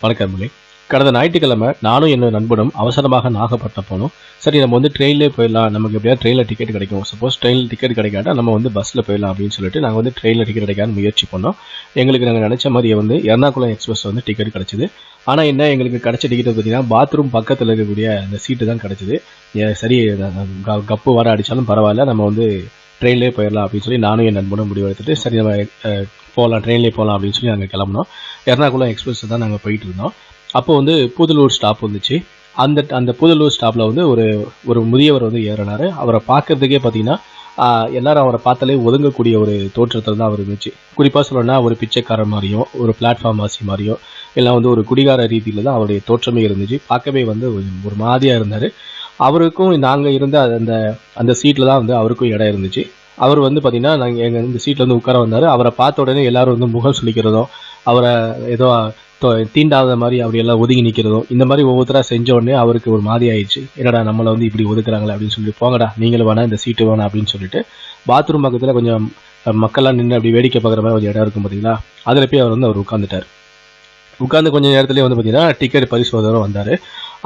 வணக்கம் மொழி கடந்த ஞாயிற்றுக்கிழமை நானும் என்னோட நண்பனும் அவசரமாக நாகப்பட்டினம் போனோம் சரி நம்ம வந்து ட்ரெயின்லேயே போயிடலாம். நமக்கு எப்படியாவது ட்ரெயினில் டிக்கெட் கிடைக்கும். சப்போஸ் ட்ரெயினில் டிக்கெட் கிடைக்காட்டா நம்ம வந்து பஸ்ஸில் போயிடலாம் அப்படின்னு சொல்லிட்டு நாங்கள் வந்து ட்ரெயினில் டிக்கெட் கிடைக்காத முயற்சி பண்ணோம். எங்களுக்கு நாங்கள் நினச்ச மாதிரியே வந்து எர்ணாகுளம் எக்ஸ்பிரஸ் வந்து டிக்கெட் கிடச்சிது. ஆனால் என்ன எங்களுக்கு கிடைச்ச டிக்கெட் பார்த்தீங்கன்னா பாத்ரூம் பக்கத்தில் இருக்கக்கூடிய அந்த சீட்டு தான் கிடச்சிது. ஏ, சரி க- கப்பு வர அடித்தாலும் பரவாயில்ல. நம்ம வந்து ட்ரெயின்லேயே போயிடலாம் அப்படின்னு சொல்லி நானும் என் நண்பனும் முடிவு எடுத்துட்டு சரி நம்ம போகலாம் ட்ரெயின்லேயே போகலாம் அப்படின்னு சொல்லி நாங்கள் கிளம்புனோம். எர்ணாகுளம் எக்ஸ்பிரஸ் தான் நாங்கள் போயிட்டு இருந்தோம். அப்போ வந்து புதலூர் ஸ்டாப் வந்துச்சு. அந்த அந்த புதலூர் ஸ்டாப்பில் வந்து ஒரு ஒரு முதியவர் வந்து ஏறினார். அவரை பார்க்கறதுக்கே பார்த்தீங்கன்னா எல்லாரும் அவரை பார்த்தாலே ஒதுங்கக்கூடிய ஒரு தோற்றத்தில் தான் அவர் இருந்துச்சு. குறிப்பாக சொல்லணும்னா ஒரு பிச்சைக்காரர் மாதிரியும் ஒரு பிளாட்ஃபார்ம் வாசி மாதிரியும் எல்லாம் வந்து ஒரு குடிகார ரீதியில் தான் அவருடைய தோற்றமே இருந்துச்சு. பார்க்கவே வந்து ஒரு மாதிரியாக இருந்தார். அவருக்கும் நாங்கள் இருந்த அந்த அந்த சீட்டில் தான் வந்து அவருக்கும் இடம் இருந்துச்சு. அவர் வந்து பார்த்தீங்கன்னா நாங்கள் எங்கள் இந்த சீட்டில் வந்து உட்கார வந்தார். அவரை பார்த்த உடனே எல்லாரும் வந்து முகம் சுளிக்கிறதும் அவரை ஏதோ தீண்டாத மாதிரி அப்படி எல்லாம் ஒதுங்கி நிற்கிறதும் இந்த மாதிரி ஒவ்வொருத்தராக செஞ்ச உடனே அவருக்கு ஒரு மாதிரி ஆயிடுச்சு. என்னடா நம்மளை வந்து இப்படி ஒதுக்குறாங்களே அப்படின்னு சொல்லி போங்கடா நீங்களும் வேணா இந்த சீட்டு வேணாம் அப்படின்னு சொல்லிட்டு பாத்ரூம் பக்கத்தில் கொஞ்சம் மக்கள்லாம் நின்று அப்படி வேடிக்கை பார்க்குற மாதிரி ஒரு இடம் இருக்கும் பார்த்தீங்களா அதில் போய் அவர் வந்து அவர் உட்காந்துட்டார் உட்காந்து கொஞ்சம் நேரத்துலேயே வந்து பார்த்தீங்கன்னா டிக்கெட் பரிசோதனை வந்தார்.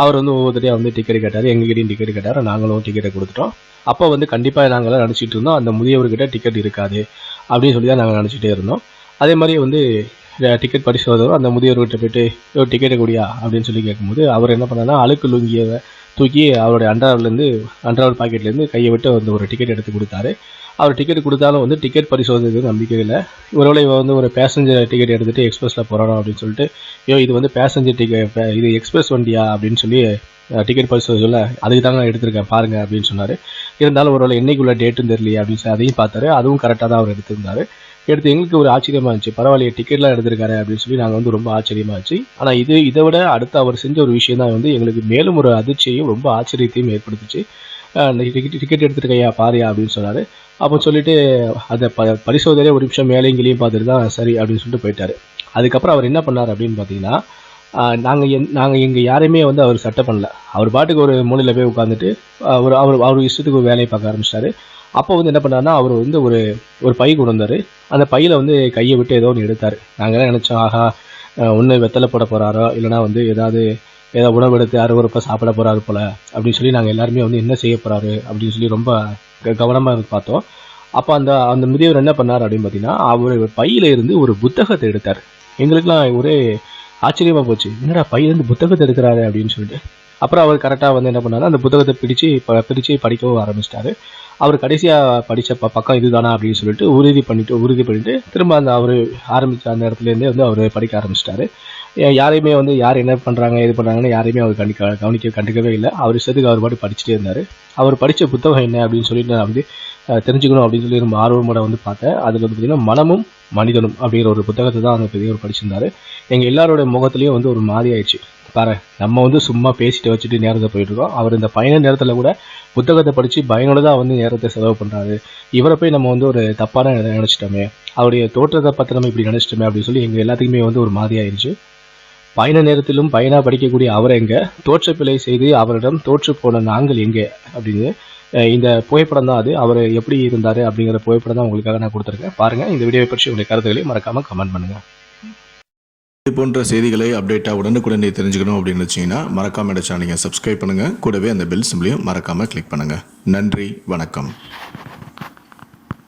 அவர் வந்து ஒவ்வொருத்தரையும் வந்து டிக்கெட் கேட்டார். எங்ககிட்டையும் டிக்கெட் கேட்டார். நாங்களும் டிக்கெட்டை கொடுத்துட்டோம். அப்போ வந்து கண்டிப்பாக நாங்களாம் நினச்சிட்டு இருந்தோம். அந்த முதியவர்கிட்ட டிக்கெட் இருக்காது அப்படின்னு சொல்லி தான் நாங்கள் நினச்சிட்டே இருந்தோம். அதே மாதிரி வந்து டிக்கெட் பரிசோதனை அந்த முதியவர்கிட்ட போயிட்டு டிக்கெட்டை கூடியா? அப்படின்னு சொல்லி கேட்கும்போது அவர் என்ன பண்ணாருன்னா அழுக்கு லுங்கியை தூக்கி அவருடைய அண்டர்லேருந்து அண்டர்வர் பாக்கெட்லேருந்து கையை விட்டு வந்து ஒரு டிக்கெட் எடுத்து கொடுத்தாரு. அவர் டிக்கெட் கொடுத்தாலும் வந்து டிக்கெட் பரிசோதனைக்கு நம்பிக்கை இல்லை. ஒருவேளை இவன் வந்து ஒரு பேசஞ்சர் டிக்கெட் எடுத்துகிட்டு எக்ஸ்பிரஸில் போகிறானோ அப்படின்னு சொல்லிட்டு ஐயோ இது வந்து பேசஞ்சர் டிக்கெட் இது எக்ஸ்பிரஸ் வண்டியா? அப்படின்னு சொல்லி டிக்கெட் பரிசோதனை சொல்ல அதுக்கு தாங்க எடுத்திருக்கேன் பாருங்க அப்படின்னு சொன்னார். இருந்தாலும் ஒருவேளை என்னைக்குள்ள டேட்டும் தெரியலையே அப்படின்னு சொல்லி அதையும் பார்த்தாரு. அதுவும் கரெக்டாக தான் அவர் எடுத்திருந்தார். எடுத்து எங்களுக்கு ஒரு ஆச்சரியமாக இருந்துச்சு. பரவாயில்லையே டிக்கெட்லாம் எடுத்திருக்காரு அப்படின்னு சொல்லி நாங்கள் வந்து ரொம்ப ஆச்சரியமா இருந்துச்சு. ஆனால் இது இதை விட அடுத்து அவர் செஞ்ச ஒரு விஷயம் தான் வந்து எங்களுக்கு மேலும் ஒரு அதிர்ச்சியையும் ரொம்ப ஆச்சரியத்தையும் ஏற்படுத்துச்சு. டிக்கெட் டிக்கெட் எடுத்துருக்கையா பாரியா அப்படின்னு சொன்னார். அப்போ சொல்லிட்டு அதை ப பரிசோதனையே ஒரு நிமிஷம் மேலேயும் கீழேயும் பார்த்துட்டு தான் சரி அப்படின்னு சொல்லிட்டு போயிட்டார். அதுக்கப்புறம் அவர் என்ன பண்ணார் அப்படின்னு பார்த்தீங்கன்னா நாங்கள் என் நாங்கள் எங்கள் யாரையுமே வந்து அவர் சட்டை பண்ணல. அவர் பாட்டுக்கு ஒரு மூலையில் போய் உட்காந்துட்டு ஒரு அவர் அவர் இஷ்டத்துக்கு ஒரு வேலையை பார்க்க ஆரம்பிச்சிட்டாரு. அப்போ வந்து என்ன பண்ணாருன்னா அவர் வந்து ஒரு ஒரு பை கொண்டு வந்தார். அந்த பையில் வந்து கையை விட்டு ஏதோ ஒன்று எடுத்தார். நாங்கள் நினச்சோம் ஆஹா ஒன்று வெத்தலை போட போகிறாரோ இல்லைனா வந்து ஏதாவது ஏதாவது உணவு எடுத்து அறுவறுப்பாக சாப்பிட போகிறாரு போல் அப்படின்னு சொல்லி நாங்கள் எல்லாருமே வந்து என்ன செய்ய போகிறாரு அப்படின்னு சொல்லி ரொம்ப கவனமாக இருந்து பார்த்தோம். அப்போ அந்த அந்த முதியவர் என்ன பண்ணார் அப்படின்னு பார்த்தீங்கன்னா அவர் பையில இருந்து ஒரு புத்தகத்தை எடுத்தார். எங்களுக்கெல்லாம் ஒரே ஆச்சரியமாக போச்சு. என்னடா பையிலேருந்து புத்தகத்தை எடுக்கிறாரு அப்படின்னு சொல்லிட்டு. அப்புறம் அவர் கரெக்டாக வந்து என்ன பண்ணாரு அந்த புத்தகத்தை பிடிச்சு ப- படிக்கவும் ஆரம்பிச்சிட்டாரு. அவர் கடைசியாக படித்த ப பக்கம் இதுதானா அப்படின்னு சொல்லிட்டு உறுதி பண்ணிட்டு உறுதி பண்ணிட்டு திரும்ப அந்த அவர் ஆரம்பித்த அந்த இடத்துலேருந்தே வந்து அவர் படிக்க ஆரம்பிச்சிட்டாரு. யாரையுமே வந்து யார் என்ன பண்ணுறாங்க இது பண்ணுறாங்கன்னு யாரையுமே அவர் கண்டிக்க கவனிக்க கண்டுக்கவே இல்லை. அவர் இஷ்டத்துக்கு அவர் பாட்டு படிச்சுட்டே இருந்தார். அவர் படித்த புத்தகம் என்ன அப்படின்னு சொல்லிட்டு நான் வந்து தெரிஞ்சுக்கணும் அப்படின்னு சொல்லி ரொம்ப ஆர்வமோட வந்து பார்த்தேன். அதில் வந்து பார்த்தீங்கன்னா மனமும் மனிதனும் அப்படிங்கிற ஒரு புத்தகத்தை தான் அந்த பெரியவர் படிச்சிருந்தாரு. எங்கள் எல்லாரோட முகத்துலேயும் வந்து ஒரு மாதிரி ஆயிடுச்சு. பாரு நம்ம வந்து சும்மா பேசிட்டு வச்சுட்டு நேரத்தை போயிட்டு இருக்கோம் அவர் இந்த பயண நேரத்தில் கூட புத்தகத்தை படித்து பயனுள்ளதாக வந்து நேரத்தை செலவு பண்ணுறாரு இவரை போய் நம்ம வந்து ஒரு தப்பான நினச்சிட்டோமே அவருடைய தோற்றத்தை பற்றி நம்ம இப்படி நினச்சிட்டோமே அப்படின்னு சொல்லி எங்கள் எல்லாத்துக்குமே வந்து ஒரு மாதிரி ஆயிடுச்சு பயண நேரத்திலும் பயனா படிக்கக்கூடிய அவர் எங்க? தோற்றப்பிழை செய்து அவரிடம் தோற்று போன நாங்கள் எங்கே? அப்படின்னு இந்த புகைப்படம் தான் அது. அவர் எப்படி இருந்தார் அப்படிங்கிற புகைப்படம் தான் உங்களுக்காக நான் கொடுத்துருக்கேன். பாருங்க இந்த வீடியோவை பற்றி உங்களுடைய கருத்துக்களையும் மறக்காம கமெண்ட் பண்ணுங்க. இது போன்ற செய்திகளை அப்டேட்டாக உடனுக்குடனே தெரிஞ்சுக்கணும் அப்படின்னு வச்சிங்கன்னா மறக்காம இந்த நீங்கள் சப்ஸ்கிரைப் பண்ணுங்கள் கூடவே அந்த பெல் சிம்லையும் மறக்காமல் கிளிக் பண்ணுங்கள் நன்றி வணக்கம்.